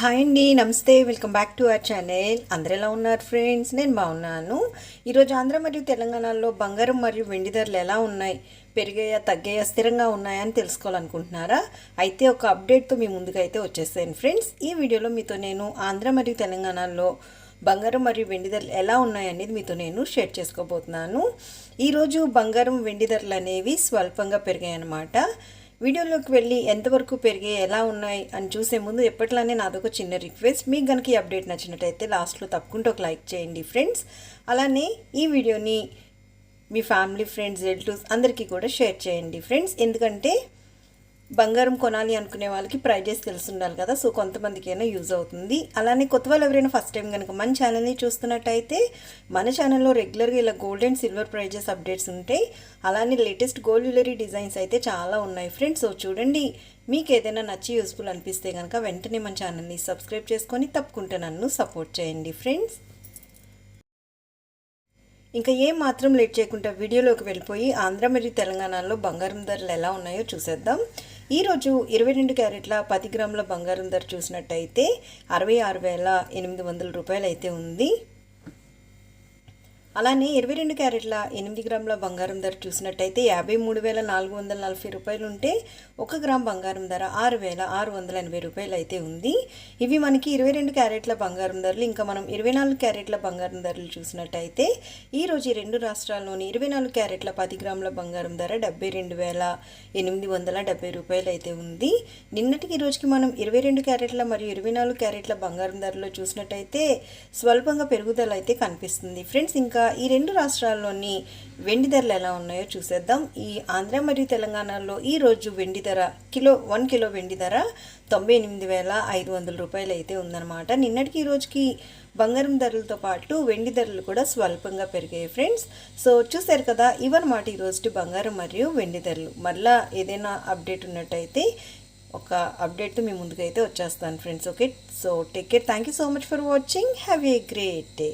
Hi అండి నమస్తే. Welcome back to our channel అందరు ఎలా ఉన్నారు ఫ్రెండ్స్ నేను బాగున్నాను. ఈరోజు ఆంధ్ర మరియు తెలంగాణలో బంగారం మరియు వెండి ధరలు ఎలా ఉన్నాయి? పెరిగాయా తగ్గాయా స్థిరంగా ఉన్నాయా అని తెలుసుకోవాలనుకుంటున్నారా? అయితే ఒక అప్డేట్తో మీ ముందుకైతే వచ్చేసాను ఫ్రెండ్స్ ఈ వీడియోలో మీతో నేను ఆంధ్ర మరియు తెలంగాణలో బంగారం మరియు వెండి ధరలు ఎలా ఉన్నాయనేది మీతో నేను షేర్ చేసుకోబోతున్నాను. ఈరోజు బంగారం వెండి ధరలు అనేవి స్వల్పంగా పెరిగాయన్నమాట. వీడియోలోకి వెళ్ళి ఎంతవరకు పెరిగి ఎలా ఉన్నాయి అని చూసే ముందు ఎప్పట్లానే నాదొక చిన్న రిక్వెస్ట్. మీకు కనుక ఈ అప్డేట్ నచ్చినట్టయితే లాస్ట్లో తప్పకుండా ఒక లైక్ చేయండి ఫ్రెండ్స్. అలానే ఈ వీడియోని మీ ఫ్యామిలీ ఫ్రెండ్స్ రిలేటివ్స్ అందరికీ కూడా షేర్ చేయండి ఫ్రెండ్స్. ఎందుకంటే బంగారం కొనాలి అనుకునే వాళ్ళకి ప్రైజెస్ తెలుసుండాలి కదా. సో కొంతమందికైనా యూజ్ అవుతుంది. అలానే కొత్త వాళ్ళు ఎవరైనా ఫస్ట్ టైం కనుక మన ఛానల్ని చూస్తున్నట్టయితే మన ఛానల్లో రెగ్యులర్గా ఇలా gold and silver prizes updates ఉంటాయి. అలానే లేటెస్ట్ గోల్డ్ జ్యువెలరీ డిజైన్స్ అయితే చాలా ఉన్నాయి ఫ్రెండ్స్ సో చూడండి. మీకు ఏదైనా నచ్చి యూస్ఫుల్ అనిపిస్తే కనుక వెంటనే మన ఛానల్ని సబ్స్క్రైబ్ చేసుకొని తప్పకుండా నన్ను సపోర్ట్ చేయండి ఫ్రెండ్స్ ఇంకా ఏం మాత్రం లేట్ చేయకుండా వీడియోలోకి వెళ్ళిపోయి ఆంధ్ర మరియు తెలంగాణలో బంగారం ధరలు ఎలా ఉన్నాయో చూసేద్దాం. ఈరోజు ఇరవై రెండు క్యారెట్ల పది గ్రాముల బంగారం ధర చూసినట్టయితే అరవై ఆరు వేల ఎనిమిది వందల రూపాయలు అయితే ఉంది. అలానే ఇరవై రెండు క్యారెట్ల ఎనిమిది గ్రాముల బంగారం ధర చూసినట్టయితే యాభై మూడు వేల నాలుగు వందల నలభై రూపాయలు ఉంటే ఒక గ్రామ్ బంగారం ధర ఆరు వేల ఆరు వందల ఎనభై రూపాయలు అయితే ఉంది. ఇవి మనకి ఇరవై రెండు క్యారెట్ల బంగారం ధరలు ఇంకా మనం ఇరవై నాలుగు క్యారెట్ల బంగారం ధరలు చూసినట్టయితే ఈరోజు ఈ రెండు రాష్ట్రాల్లోని ఇరవై నాలుగు క్యారెట్ల పది గ్రాముల బంగారం ధర డెబ్బై రెండు వేల ఎనిమిది వందల డెబ్బై రూపాయలు అయితే ఉంది. నిన్నటికి ఈ రోజుకి మనం ఇరవై రెండు క్యారెట్ల మరియు ఇరవై నాలుగు క్యారెట్ల బంగారం ధరలో చూసినట్టయితే స్వల్పంగా పెరుగుదల అయితే కనిపిస్తుంది. ఫ్రెండ్స్ ఇంకా ఈ రెండు రాష్ట్రాల్లోని వెండి ధరలు ఎలా ఉన్నాయో చూసేద్దాం. ఈ ఆంధ్ర మరియు తెలంగాణలో ఈరోజు వెండి ధర కిలో వన్ కిలో వెండి ధర తొంభై ఎనిమిది వేల ఐదు వందల రూపాయలు అయితే ఉందన్నమాట. నిన్నటికి ఈ రోజుకి బంగారం ధరలతో పాటు వెండి ధరలు కూడా స్వల్పంగా పెరిగాయి ఫ్రెండ్స్. సో చూసారు కదా ఇవన్నమాట ఈరోజు బంగారం మరియు వెండి ధరలు. మళ్ళా ఏదైనా అప్డేట్ ఉన్నట్టయితే ఒక అప్డేట్ మీ ముందుకైతే వచ్చేస్తాను friends okay? So take care. Thank you so much for watching. Have a great day.